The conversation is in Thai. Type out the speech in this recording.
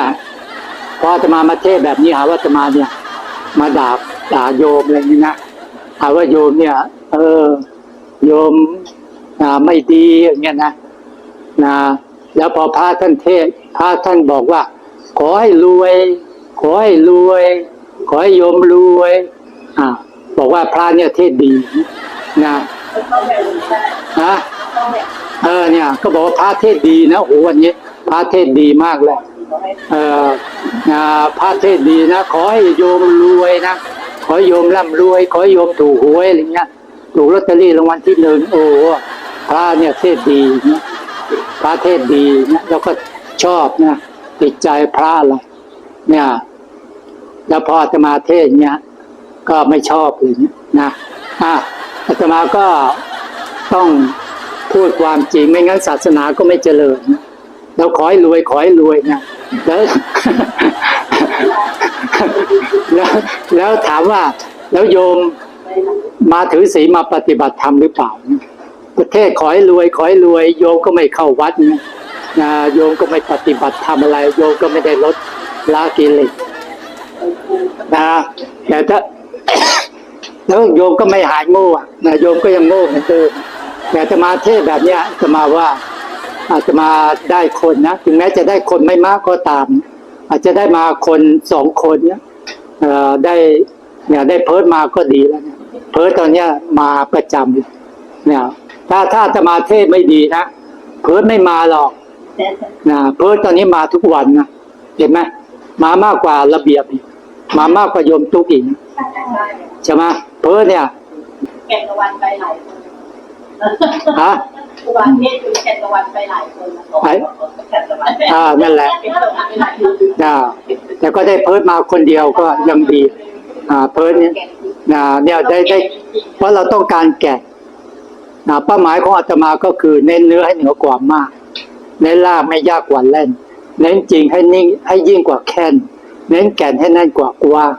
เนี่ยพออาตมามาเทศแบบนี้หาว่าอาตมาเนี่ย มาด่าด่าโยมอะไรอย่างนี้นะหาว่าโยมเนี่ย เออ โยมอ่าไม่ดีอย่างเงี้ยนะนะแล้วพอพระท่านเทศพระท่านบอกว่า ขอให้รวย ขอให้รวย ขอให้โยมรวยอ่าบอกว่าพระเนี่ยเทศดีนะฮะเออเนี่ย ก็บอกว่าพระเทศดีนะโอ้โหวันนี้พระเทศดีมากเลย พระเทศดีนะ ขอให้โยมรวยนะ ขอโยมร่ำรวย ขอโยมถูกหวยอะไรเงี้ย ถูกลอตเตอรี่รางวัลที่หนึ่งโอ้พระเนี่ยเทศดีนะพระเทศดีนะแล้วก็ชอบนะติดใจพระอะไรเนี่ย แล้วพออาตมาเทศเนี่ยก็ไม่ชอบเลยนะอะอาตมาก็ต้องพูดความจริงไม่งั้นศาสนาก็ไม่เจริญนะ แล้วขอให้รวยขอให้รวยนะแล้วแล้วแล้วถามว่าแล้วโยมมาถือศีลมาปฏิบัติธรรมหรือเปล่า ประเทศขอให้รวยขอให้รวย โยมก็ไม่เข้าวัดนะโยมก็ไม่ปฏิบัติธรรมอะไร โยมก็ไม่ได้ลดละกิเลสนะแต่ถ้าแล้วโยมก็ไม่หายโง่นะโยมก็ยังโง่เหมือนเดิมแต่จะมาเทศแบบเนี้ยจะมาว่า อาจจะมาได้คนนะถึงแม้จะได้คนไม่มากก็ตาม อาจจะได้มาคนสองคนเนี่ยเอ่อได้เนี่ยได้เพิร์ดมาก็ดีแล้วเนี่ยเพิร์ดตอนเนี้ยมาประจำเลยเนี่ยถ้าถ้าจะมาเทศไม่ดีนะเพิร์ดไม่มาหรอกนะเพิร์ดตอนนี้มาทุกวันนะเห็นไหมมามากกว่าระเบียบอีกมามากกว่าโยมตุ๊กอีกใช่ไหมเพิร์ดเนี่ยแก่นตะวันไปหลายคนฮะ ครูบาเทศคือแก่นตะวันไปหลายคนนะไปแก่นตะวันอ่านั่นแหละแก่นตะวันไปหลายคนนะแต่ก็ได้เพิร์ดมาคนเดียวก็ยังดี อ่าเพิร์ดเนี่ยนะเนี่ยได้ได้เพราะเราต้องการแกะนะเป้าหมายของอาตมาก็คือเน้นเนื้อให้เหนือกว่ามาก เน้นล่างไม่ยากกว่าเล่น เน้นจริงให้นิ่งให้ยิ่งกว่าแค้น เน้นแก่นให้แน่นกว่ากว้าง